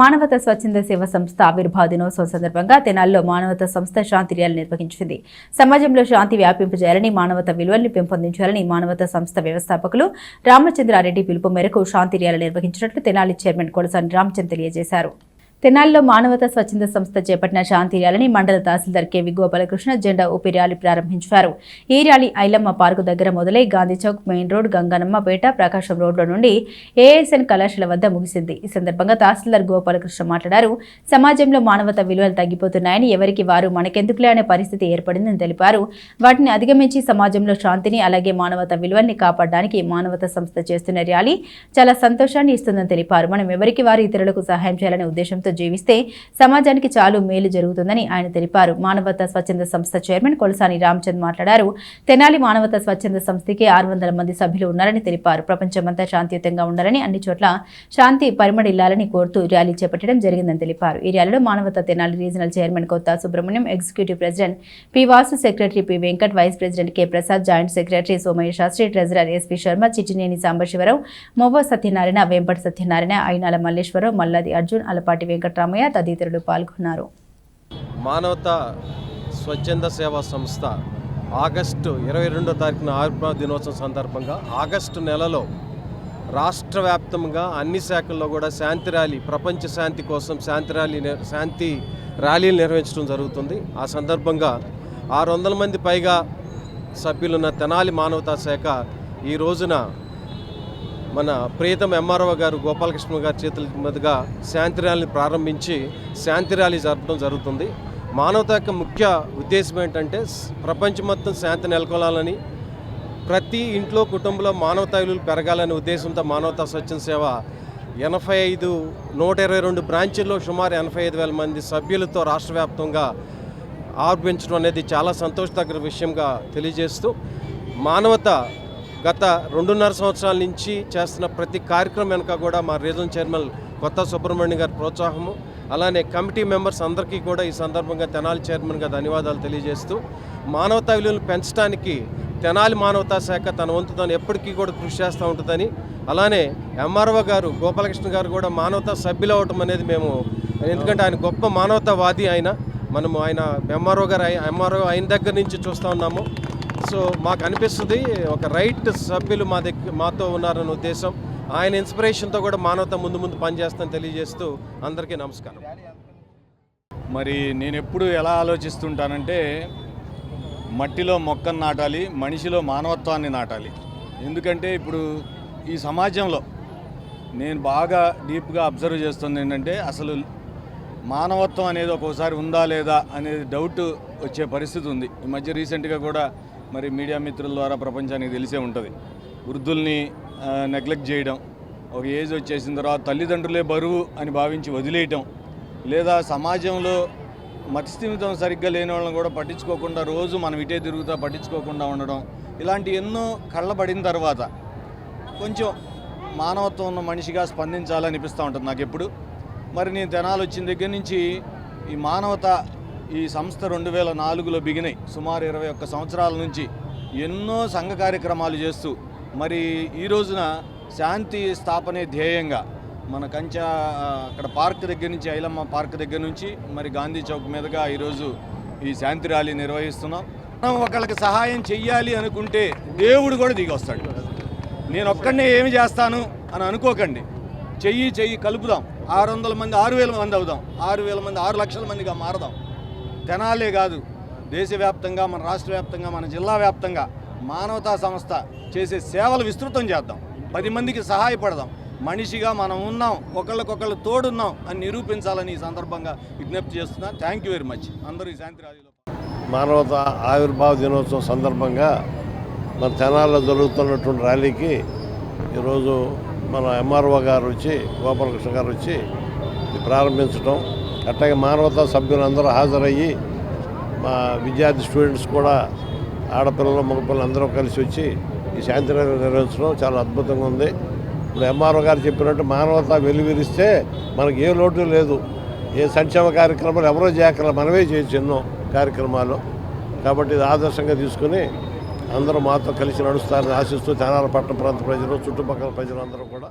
మానవత స్వచ్ఛంద సేవ సంస్థ ఆవిర్భావ దినోత్సవం సందర్భంగా తెనాల్లో మానవత సంస్థ శాంతి ర్యాలీ నిర్వహించింది. సమాజంలో శాంతి వ్యాపింపజేయాలని మానవత విలువల్ని పెంపొందించాలని మానవత సంస్థ వ్యవస్థాపకులు రామచంద్రారెడ్డి పిలుపు మేరకు శాంతి ర్యాలీ నిర్వహించినట్లు తెనాలి చైర్మన్ కొలసాని రామచంద్ర తెలియజేశారు. తెనాలిలో మానవత స్వచ్ఛంద సంస్థ చేపట్టిన శాంతి ర్యాలీని మండల తహసీల్దార్ కెవి గోపాలకృష్ణ జెండా ఊపి ర్యాలీ ప్రారంభించారు. ఈ ర్యాలీ ఐలమ్మ పార్కు దగ్గర మొదలై గాంధీ చౌక్ మెయిన్ రోడ్ గంగనమ్మపేట ప్రకాశం రోడ్ల నుండి ఏఎస్ఎన్ కళాశాల వద్ద ముగిసింది. ఈ సందర్భంగా తహసీల్దార్ గోపాలకృష్ణ మాట్లాడారు. సమాజంలో మానవత విలువలు తగ్గిపోతున్నాయని ఎవరికి వారు మనకెందుకులే అనే పరిస్థితి ఏర్పడిందని తెలిపారు. వాటిని అధిగమించి సమాజంలో శాంతిని అలాగే మానవత విలువల్ని కాపాడడానికి మానవత సంస్థ చేస్తున్న ర్యాలీ చాలా సంతోషాన్ని ఇస్తుందని తెలిపారు. మనం ఎవరికి వారు ఇతరులకు సహాయం చేయాలనే ఉద్దేశంతో జీవిస్తే సమాజానికి చాలు మేలు జరుగుతుందని ఆయన తెలిపారు. మానవత స్వచ్ఛంద సంస్థ చైర్మన్ కొలసాని రామచంద్ మాట్లాడారు. తెనాలి మానవత స్వచ్ఛంద సంస్థకి ఆరు వందల మంది సభ్యులు ఉన్నారని తెలిపారు. ప్రపంచమంతా శాంతియుతంగా ఉండాలని అన్ని చోట్ల శాంతి పరిమళిల్లాలని కోరుతూ ర్యాలీ చేపట్టడం జరిగిందని తెలిపారు. ఈ ర్యాలీలో మానవత Tenali regional chairman Kotha Subrahmanyam executive president P Vasu secretary P Venkat vice president K Prasad joint secretary Somayya Sastry treasurer SP Sharma Chittineni Sambasivarao Movva Satyanarayana Vempati Satyanarayana Ainala Malleswararao Malladi Arjun Alapati Venkatramayya తదితరులు పాల్గొన్నారు. మానవత స్వచ్ఛంద సేవా సంస్థ August ఇరవై రెండో తారీఖున ఆవిర్భావ దినోత్సవం సందర్భంగా ఆగస్టు నెలలో రాష్ట్ర వ్యాప్తంగా అన్ని శాఖల్లో కూడా శాంతి ర్యాలీ ప్రపంచ శాంతి కోసం శాంతి ర్యాలీ శాంతి ర్యాలీలు నిర్వహించడం జరుగుతుంది. ఆ సందర్భంగా ఆరు వందల మంది పైగా సభ్యులున్న తెనాలి మానవతా శాఖ ఈ రోజున మన ప్రియతమ ఎంఆర్ఓ గారు గోపాలకృష్ణ గారి చేతుల మీదుగా శాంతి ర్యాలీని ప్రారంభించి శాంతి ర్యాలీ జరపడం జరుగుతుంది. మానవత యొక్క ముఖ్య ఉద్దేశం ఏంటంటే ప్రపంచం మొత్తం శాంతి నెలకొనాలని ప్రతి ఇంట్లో కుటుంబంలో మానవతా విలువలు పెరగాలనే ఉద్దేశంతో మానవతా స్వచ్ఛంద సేవ ఎనభై ఐదు నూట ఇరవై రెండు బ్రాంచీల్లో సుమారు ఎనభై ఐదు వేల మంది సభ్యులతో రాష్ట్ర వ్యాప్తంగా ఆర్పించడం అనేది చాలా సంతోషదగ్గర విషయంగా తెలియజేస్తూ మానవత గత రెండున్నర సంవత్సరాల నుంచి చేస్తున్న ప్రతి కార్యక్రమం వెనుక కూడా మా రీజనల్ చైర్మన్ కొత్త సుబ్రహ్మణ్యం గారి ప్రోత్సాహము అలానే కమిటీ మెంబర్స్ అందరికీ కూడా ఈ సందర్భంగా తెనాలి చైర్మన్గా ధన్యవాదాలు తెలియజేస్తూ మానవతా విలువలు పెంచడానికి తెనాలి మానవతా శాఖ తన వంతు తను ఎప్పటికీ కూడా కృషి చేస్తూ ఉంటుందని అలానే ఎంఆర్ఓ గారు గోపాలకృష్ణ గారు కూడా మానవతా సభ్యులు అవటం అనేది మేము ఎందుకంటే ఆయన గొప్ప మానవతావాది ఆయన మనము ఆయన ఎంఆర్ఓ గారు ఎంఆర్ఓ అయిన దగ్గర నుంచి చూస్తూ ఉన్నాము. సో మాకు అనిపిస్తుంది ఒక రైట్ సభ్యులు మా దగ్గర మాతో ఉన్నారన్న ఉద్దేశం. ఆయన ఇన్స్పిరేషన్తో కూడా మానవత ముందు ముందు పనిచేస్తాను తెలియజేస్తూ అందరికీ నమస్కారం. మరి నేను ఎప్పుడు ఎలా ఆలోచిస్తుంటానంటే మట్టిలో మొక్కను నాటాలి మనిషిలో మానవత్వాన్ని నాటాలి. ఎందుకంటే ఇప్పుడు ఈ సమాజంలో నేను బాగా డీప్గా అబ్జర్వ్ చేస్తుంది ఏంటంటే అసలు మానవత్వం అనేది ఒక్కోసారి ఉందా లేదా అనేది డౌట్ వచ్చే పరిస్థితి ఉంది. ఈ మధ్య రీసెంట్గా కూడా మరి మీడియా మిత్రుల ద్వారా ప్రపంచానికి తెలిసే ఉంటుంది. వృద్ధుల్ని నెగ్లెక్ట్ చేయడం ఒక ఏజ్ వచ్చేసిన తర్వాత తల్లిదండ్రులే బరువు అని భావించి వదిలేయటం లేదా సమాజంలో మతిస్థిమితం సరిగ్గా లేని వాళ్ళని కూడా పట్టించుకోకుండా రోజు మనం ఇటే తిరుగుతా పట్టించుకోకుండా ఉండడం ఇలాంటి ఎన్నో కళ్ళబడిన తర్వాత కొంచెం మానవత్వం ఉన్న మనిషిగా స్పందించాలనిపిస్తూ ఉంటుంది నాకు ఎప్పుడు మరి నేను తెనాలు వచ్చిన దగ్గర నుంచి ఈ మానవత ఈ సంస్థ రెండు వేల నాలుగులో బిగినాయి సుమారు ఇరవై ఒక్క సంవత్సరాల నుంచి ఎన్నో సంఘ కార్యక్రమాలు చేస్తూ మరి ఈ రోజున శాంతి స్థాపనే ధ్యేయంగా మన కంచా అక్కడ పార్క్ దగ్గర నుంచి ఐలమ్మ పార్క్ దగ్గర నుంచి మరి గాంధీ చౌక్ మీదుగా ఈరోజు ఈ శాంతి ర్యాలీ నిర్వహిస్తున్నాం. మనం ఒకళ్ళకి సహాయం చెయ్యాలి అనుకుంటే దేవుడు కూడా దిగి వస్తాడు నేను ఒక్కడనే ఏమి చేస్తాను అని అనుకోకండి. చెయ్యి చెయ్యి కలుపుదాం. ఆరు వందల మంది ఆరు వేల మంది అవుదాం. ఆరు వేల మంది ఆరు లక్షల మందిగా మారదాం. తెనాలే కాదు దేశవ్యాప్తంగా మన రాష్ట్ర వ్యాప్తంగా మన జిల్లా వ్యాప్తంగా మానవతా సంస్థ చేసే సేవలు విస్తృతం చేద్దాం. పది మందికి సహాయపడదాం. మనిషిగా మనం ఉన్నాం ఒకళ్ళకొకళ్ళు తోడున్నాం అని నిరూపించాలని ఈ సందర్భంగా విజ్ఞప్తి చేస్తున్నా. థ్యాంక్ యూ వెరీ మచ్ అందరూ ఈ శాంతి మానవత ఆవిర్భావ దినోత్సవం సందర్భంగా మన తెనాల్లో జరుగుతున్నటువంటి ర్యాలీకి ఈరోజు మన ఎంఆర్ఓ గారు వచ్చి గోపాలకృష్ణ గారు వచ్చి ప్రారంభించడం అట్లాగే మానవతా సభ్యులందరూ హాజరయ్యి మా విద్యార్థి స్టూడెంట్స్ కూడా ఆడపిల్లలు మగపిల్లలు అందరూ కలిసి వచ్చి ఈ శాంతి నిర్వహించడం చాలా అద్భుతంగా ఉంది. ఇప్పుడు ఎంఆర్ఓ గారు చెప్పినట్టు మానవత వెలువిరిస్తే మనకి ఏ లోటు లేదు. ఏ సంక్షేమ కార్యక్రమాలు ఎవరో చేయక్కర్ల మనమే చేయొచ్చు ఎన్నో కార్యక్రమాలు. కాబట్టి ఇది ఆదర్శంగా తీసుకుని అందరూ మాతో కలిసి నడుస్తారని ఆశిస్తూ తెనాల ప్రాంత ప్రజలు చుట్టుపక్కల ప్రజలందరూ కూడా